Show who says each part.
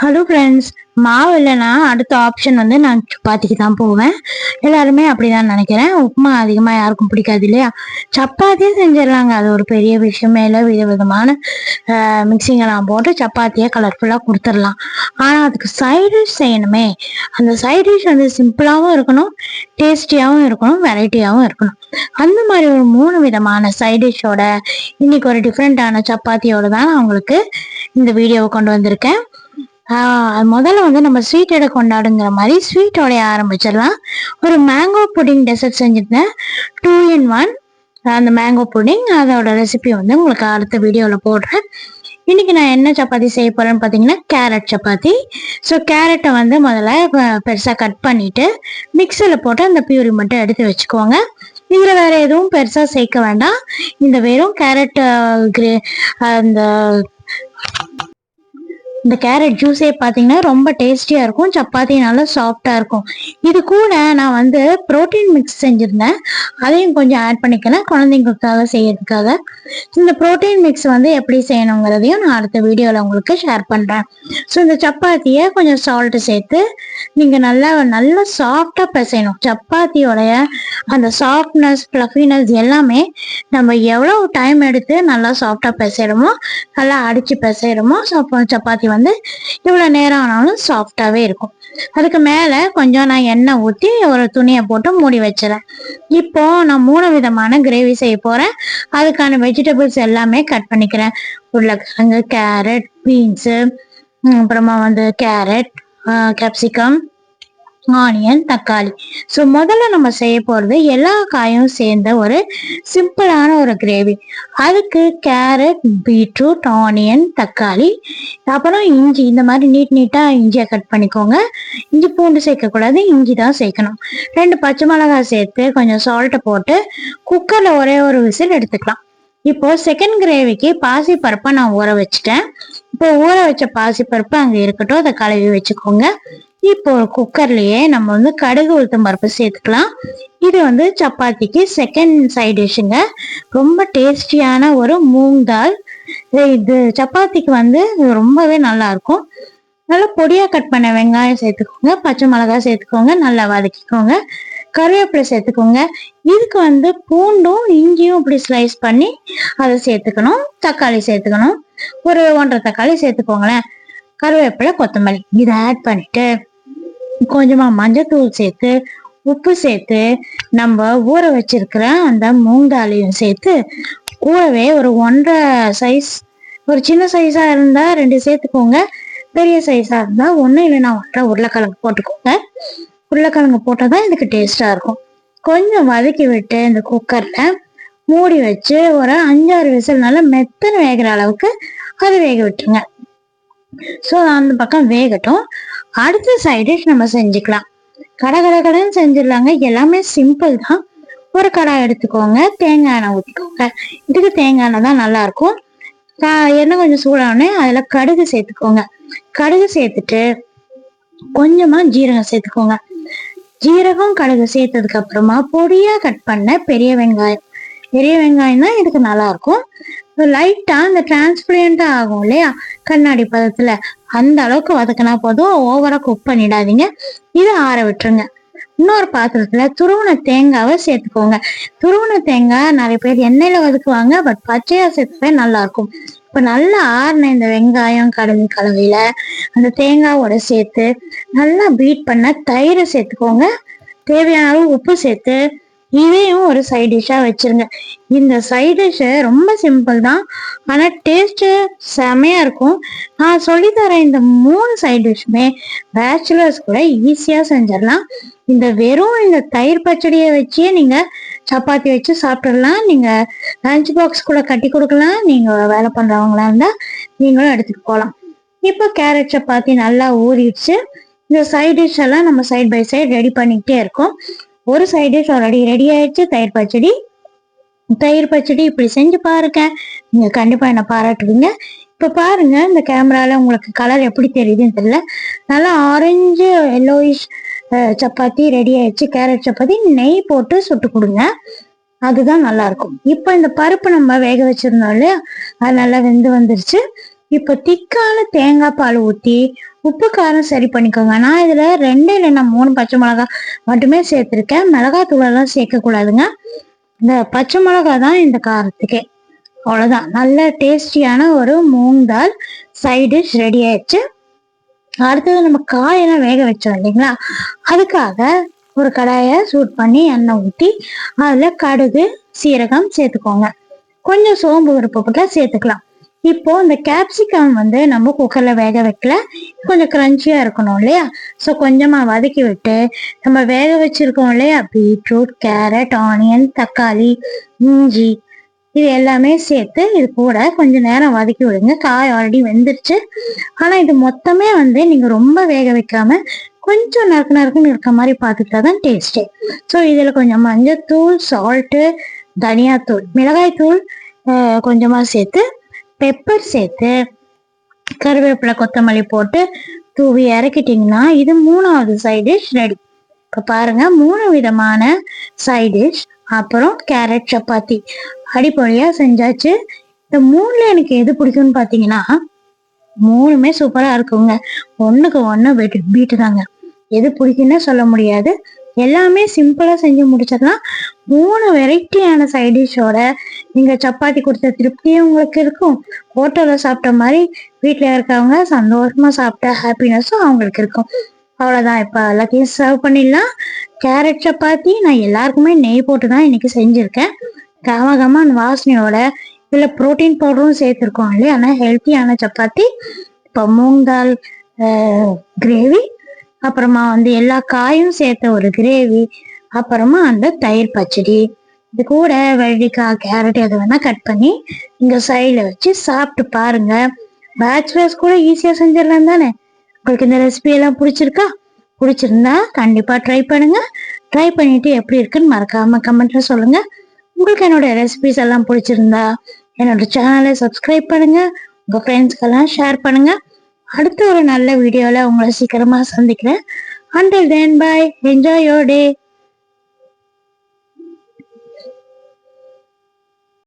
Speaker 1: Hello friends மாவு இல்லைன்னா அடுத்த ஆப்ஷன் வந்து நான் சப்பாத்திக்கு தான் போவேன். எல்லாருமே அப்படிதான் நினைக்கிறேன். உப்புமா அதிகமாக யாருக்கும் பிடிக்காது இல்லையா? சப்பாத்தியே செஞ்சிடலாங்க. அது ஒரு பெரிய விஷயமே இல்லை. வித விதமான மிக்சிங்கெல்லாம் போட்டு சப்பாத்தியை கலர்ஃபுல்லாக கொடுத்துடலாம். ஆனால் அதுக்கு சைட் டிஷ் செய்யணுமே. அந்த சைட் டிஷ் வந்து சிம்பிளாகவும் இருக்கணும் டேஸ்டியாகவும் இருக்கணும் வெரைட்டியாகவும் இருக்கணும். அந்த மாதிரி ஒரு மூணு விதமான சைட் டிஷ்ஷோட இன்னைக்கு ஒரு டிஃப்ரெண்ட்டான சப்பாத்தியோட தான் நான் உங்களுக்கு இந்த வீடியோவை கொண்டு வந்திருக்கேன். முதல்ல வந்து நம்ம ஸ்வீட்டோட கொண்டாடுங்கிற மாதிரி ஸ்வீட்டோடைய ஆரம்பிச்சிடலாம். ஒரு மேங்கோ புடிங் டெசர்ட் செஞ்சுருந்தேன். டூ இன் ஒன் அந்த மேங்கோ புடிங் அதோட ரெசிபி வந்து உங்களுக்கு அடுத்த வீடியோவில் போடுறேன். இன்றைக்கி நான் என்ன சப்பாத்தி செய்ய போகிறேன்னு பார்த்தீங்கன்னா கேரட் சப்பாத்தி. ஸோ கேரட்டை வந்து முதல்ல பெருசாக கட் பண்ணிவிட்டு மிக்சரில் போட்டு அந்த பியூரி மட்டும் எடுத்து வச்சுக்கோங்க. இதில் வேறு எதுவும் பெருசாக சேர்க்க வேண்டாம். இந்த வெறும் கேரட் கிரே அந்த இந்த கேரட் ஜூஸே பார்த்தீங்கன்னா ரொம்ப டேஸ்டியாக இருக்கும் சப்பாத்தி நல்லா சாஃப்டாக இருக்கும். இது கூட நான் வந்து ப்ரோட்டீன் மிக்ஸ் செஞ்சுருந்தேன். அதையும் கொஞ்சம் ஆட் பண்ணிக்கிறேன் குழந்தைங்களுக்காக செய்யறதுக்காக. இந்த ப்ரோட்டீன் மிக்ஸ் வந்து எப்படி செய்யணுங்கிறதையும் நான் அடுத்த வீடியோவில் உங்களுக்கு ஷேர் பண்ணுறேன் ஸோ இந்த சப்பாத்தியை கொஞ்சம் சால்ட்டு சேர்த்து நீங்கள் நல்லா நல்லா சாஃப்டாக பிசையணும். சப்பாத்தியோடைய அந்த சாஃப்ட்னஸ் ஃப்ளஃபினஸ் எல்லாமே நம்ம எவ்வளோ டைம் எடுத்து நல்லா சாஃப்டாக பிசைகிறோமோ நல்லா அடித்து பிசைகிறோமோ சப்பாத்தி வந்து இவ்வளோ நேரம் ஆனாலும் சாஃப்டாகவே இருக்கும். அதுக்கு மேலே கொஞ்சம் நான் எண்ணெய் ஊற்றி ஒரு துணியை போட்டு மூடி வச்சிடறேன். இப்போ நான் மூணு விதமான கிரேவி செய்ய போகிறேன் அதுக்கான வெஜிடபிள்ஸ் எல்லாமே கட் பண்ணிக்கிறேன். உருளைக்கிழங்கு கேரட் பீன்ஸு அப்புறமா வந்து கேரட் கேப்சிகம் ஆனியன் தக்காளி. ஸோ முதல்ல நம்ம செய்ய போகிறது எல்லா காயும் சேர்ந்த ஒரு சிம்பிளான ஒரு கிரேவி அதுக்கு கேரட் பீட்ரூட் ஆனியன் தக்காளி. அப்புறம் இஞ்சி இந்த மாதிரி நீட் நீட்டாக இஞ்சியை கட் பண்ணிக்கோங்க. இஞ்சி பூண்டு சேர்க்கக்கூடாது இஞ்சி தான் சேர்க்கணும். ரெண்டு பச்சை மிளகாய் சேர்த்து கொஞ்சம் சால்ட்டை போட்டு குக்கரில் ஒரே ஒரு விசில் எடுத்துக்கலாம். இப்போ செகண்ட் கிரேவிக்கு பாசி பருப்பை நான் ஊற வச்சுட்டேன். இப்போ ஊற வச்ச பாசி பருப்பு அங்கே இருக்கட்டும் அதை கழுவி வச்சுக்கோங்க. இப்போ குக்கர்லயே நம்ம வந்து கடுகு உளுத்தம் பருப்பு சேர்த்துக்கலாம். இது வந்து சப்பாத்திக்கு செகண்ட் சைட் டிஷ்ஷுங்க ரொம்ப டேஸ்டியான ஒரு மூங் தால் இது சப்பாத்திக்கு வந்து ரொம்பவே நல்லா இருக்கும். நல்லா பொடியா கட் பண்ண வெங்காயம் சேர்த்துக்கோங்க. பச்சை மிளகாய் சேர்த்துக்கோங்க. நல்லா வதக்கிக்கோங்க. கருவேப்பிலை சேர்த்துக்கோங்க. இதுக்கு வந்து பூண்டும் இஞ்சியும் இப்படி ஸ்லைஸ் பண்ணி அதை சேர்த்துக்கணும். தக்காளி சேர்த்துக்கணும். ஒரு ஒன்றரை தக்காளி சேர்த்துக்கோங்களேன். கருவேப்பிலை கொத்தமல்லி. இதை ஆட் பண்ணிட்டு கொஞ்சமா மஞ்சத்தூள் சேர்த்து உப்பு சேர்த்து நம்ம ஊற வச்சிருக்கிற அந்த மூங்காலையும் சேர்த்து கூடவே ஒரு ஒன்றரை சைஸ் ஒரு சின்ன சைஸா இருந்தா ரெண்டு சேர்த்துக்கோங்க. பெரிய சைஸா இருந்தா ஒன்றும் இல்லைன்னா ஒன்றரை உருளைக்கிழங்கு போட்டுக்கோங்க. உருளைக்கிழங்கு போட்டால் தான் இதுக்கு டேஸ்டா இருக்கும். கொஞ்சம் வதக்கி விட்டு இந்த குக்கர்ல மூடி வச்சு ஒரு அஞ்சாறு விசில் நல்லா மெத்தனை வேகிற அளவுக்கு அது வேக விட்டுருங்க. ஸோ அந்த பக்கம் வேகட்டும். அடுத்த சைடு நம்ம செஞ்சுக்கலாம். கடை கடை கடைன்னு செஞ்சிடலாங்க. எல்லாமே சிம்பிள் தான். ஒரு கடாய் எடுத்துக்கோங்க. தேங்காய் எண்ணெய் ஊற்றிக்கோங்க இதுக்கு தேங்காய் எண்ணெய் தான் நல்லா இருக்கும் எண்ணெய் கொஞ்சம் சூடானே அதில் கடுகு சேர்த்துக்கோங்க. கடுகு சேர்த்துட்டு கொஞ்சமா ஜீரகம் சேர்த்துக்கோங்க. ஜீரகம் கடுகு சேர்த்ததுக்கு அப்புறமா பொடியா கட் பண்ண பெரிய வெங்காயம். பெரிய வெங்காயம் தான் இதுக்கு நல்லா இருக்கும் லைட்டா அந்த டிரான்ஸ்பிளண்டா ஆகும் இல்லையா? கண்ணாடி பதத்துல அந்த அளவுக்கு வதக்கினா போதும். ஓவரா குக் பண்ணிடாதீங்க. இதை ஆற விட்டுருங்க. இன்னொரு பாத்திரத்துல துருவன தேங்காவை சேர்த்துக்கோங்க. துருவன தேங்காய் நிறைய பேர் எண்ணெயில வதக்குவாங்க பட் பச்சையா சேர்த்துவே நல்லா இருக்கும் இப்ப நல்லா ஆறின இந்த வெங்காயம் கடுகு கலவையில அந்த தேங்காவோட சேர்த்து நல்லா பீட் பண்ண தயிரை சேர்த்துக்கோங்க. தேவையான அளவு உப்பு சேர்த்து இதையும் ஒரு சைட் டிஷ்ஷாக வச்சிருங்க. இந்த சைட் டிஷ்ஷு ரொம்ப சிம்பிள் தான். ஆனால் டேஸ்ட்டு செமையாக இருக்கும். நான் சொல்லித்தரேன் இந்த மூணு சைட் டிஷ்ஷுமே பேச்சுலர்ஸ் கூட ஈஸியாக செஞ்சிடலாம். இந்த வெறும் இந்த தயிர் பச்சடியை வச்சே நீங்கள் சப்பாத்தி வச்சு சாப்பிட்றலாம் நீங்கள் லஞ்ச் பாக்ஸ் கூட கட்டி கொடுக்கலாம். நீங்கள் வேலை பண்ணுறவங்களா இருந்தால் நீங்களும் எடுத்துட்டு போகலாம் இப்போ கேரட் சப்பாத்தி நல்லா ஊறிடுச்சு. இந்த சைட் டிஷ் எல்லாம் நம்ம சைட் பை சைடு ரெடி பண்ணிக்கிட்டே இருக்கோம். ஒரு சைடு டிஷ் ஆல்ரெடி ரெடி ஆயிடுச்சு. தயிர் பச்சடி. தயிர் பச்சடி இப்படி செஞ்சு பாருங்க. நீங்க கண்டிப்பா என்ன பாராட்டுவீங்க. இப்ப பாருங்க இந்த கேமரால உங்களுக்கு கலர் எப்படி தெரியுதுன்னு தெரியல. நல்லா ஆரஞ்சு எல்லோயிஷ் சப்பாத்தி ரெடி ஆயிடுச்சு. கேரட் சப்பாத்தி நெய் போட்டு சுட்டு கொடுங்க. அதுதான் நல்லா இருக்கும். இப்போ இந்த பருப்பு நம்ம வேக வச்சிருந்தோம் இல்லையா? அது நல்லா வெந்து வந்துருச்சு. இப்போ திக்கால தேங்காய் பால் ஊற்றி உப்பு காரம் சரி பண்ணிக்கோங்க. நான் இதில் ரெண்டு இல்லைன்னா மூணு பச்சை மிளகா மட்டுமே சேர்த்துருக்கேன். மிளகாய் தூளெல்லாம் சேர்க்கக்கூடாதுங்க. இந்த பச்சை மிளகா தான் இந்த காரத்துக்கே. அவ்வளோதான் நல்ல டேஸ்டியான ஒரு மூங் தால் சைட் டிஷ் ரெடி ஆயிடுச்சு. அடுத்தது நம்ம காயெல்லாம் வேக வச்சோம் இல்லைங்களா? அதுக்காக ஒரு கடாயை சூட் பண்ணி எண்ணெய் ஊற்றி அதில் கடுகு சீரகம் சேர்த்துக்கோங்க. கொஞ்சம் சோம்பு விருப்ப போட்டால் சேர்த்துக்கலாம். இப்போ இந்த கேப்சிகம் வந்து நம்ம குக்கர்ல வேக வைக்கல. கொஞ்சம் கிரன்ச்சியா இருக்கணும் இல்லையா? ஸோ கொஞ்சமா வதக்கி விட்டு நம்ம வேக வச்சிருக்கோம் இல்லையா? பீட்ரூட் கேரட் ஆனியன் தக்காளி இஞ்சி இது எல்லாமே சேர்த்து இது கூட கொஞ்சம் நேரம் வதக்கி விடுங்க. காய் ஆல்ரெடி வெந்துருச்சு. ஆனா இது மொத்தமே வந்து நீங்க ரொம்ப வேக வைக்காம கொஞ்சம் நறுக்கு நறுக்குன்னு இருக்க மாதிரி பார்த்துக்கிட்டா தான் டேஸ்டே ஸோ இதில் கொஞ்சம் மஞ்சத்தூள் சால்ட்டு தனியாத்தூள் மிளகாய்த்தூள் கொஞ்சமாக சேர்த்து பெப்பர் சேர்த்து கருவேப்பிலை கொத்தமல்லி போட்டு தூவி இறக்கிட்டிங்கன்னா இது மூணாவது சைட் டிஷ் ரெடி இப்போ பாருங்க மூணு விதமான சைட் டிஷ் அப்புறம் கேரட் சப்பாத்தி. அடிப்பொழியா செஞ்சாச்சு. இந்த மூணுல எனக்கு எது பிடிக்கும்னு பார்த்தீங்கன்னா மூணுமே சூப்பராக இருக்குங்க. ஒன்றுக்கு ஒன்று பீட்டு பீட்டு தாங்க. எது பிடிக்குன்னு சொல்ல முடியாது. எல்லாமே சிம்பிளாக செஞ்சு முடிச்சிடலாம். மூணு வெரைட்டியான சைட் நீங்கள் சப்பாத்தி கொடுத்த திருப்தியும் உங்களுக்கு இருக்கும். ஹோட்டலில் சாப்பிட்ட மாதிரி வீட்டில் இருக்கவங்க சந்தோஷமாக சாப்பிட்ட ஹாப்பினஸும் அவங்களுக்கு இருக்கும். அவ்வளோதான் இப்போ எல்லாத்தையும் சர்வ் பண்ணிடலாம். கேரட் சப்பாத்தி நான் எல்லாருக்குமே நெய் போட்டு தான் இன்னைக்கு செஞ்சுருக்கேன். கம வாசனையோட இதில் ப்ரோட்டீன் பவுடரும் சேர்த்துருக்கோம் இல்லையா? ஆனால் ஹெல்த்தியான சப்பாத்தி. இப்போ மூங் தால் கிரேவி அப்புறமா வந்து எல்லா காயும் சேர்த்த ஒரு கிரேவி அப்புறமா அந்த தயிர் பச்சடி. இது கூட வெள்ளரிக்காய் கேரட் எது வேணா கட் பண்ணி இங்க சைடில் வச்சு சாப்பிட்டு பாருங்க. பேச்சுலர்ஸ் கூட ஈஸியாக செஞ்சிடலாம் தானே? உங்களுக்கு இந்த ரெசிபி எல்லாம் பிடிச்சிருக்கா? பிடிச்சிருந்தா கண்டிப்பா ட்ரை பண்ணுங்க. ட்ரை பண்ணிட்டு எப்படி இருக்குன்னு மறக்காம கமெண்ட்ல சொல்லுங்க. உங்களுக்கு என்னோட ரெசிபிஸ் எல்லாம் பிடிச்சிருந்தா என்னோட சேனலை சப்ஸ்கிரைப் பண்ணுங்க. உங்க ஃப்ரெண்ட்ஸ்க்கெல்லாம் ஷேர் பண்ணுங்க. அடுத்த ஒரு நல்ல வீடியோவில் உங்களை சீக்கிரமா சந்திக்கிறேன். Until then bye enjoy your day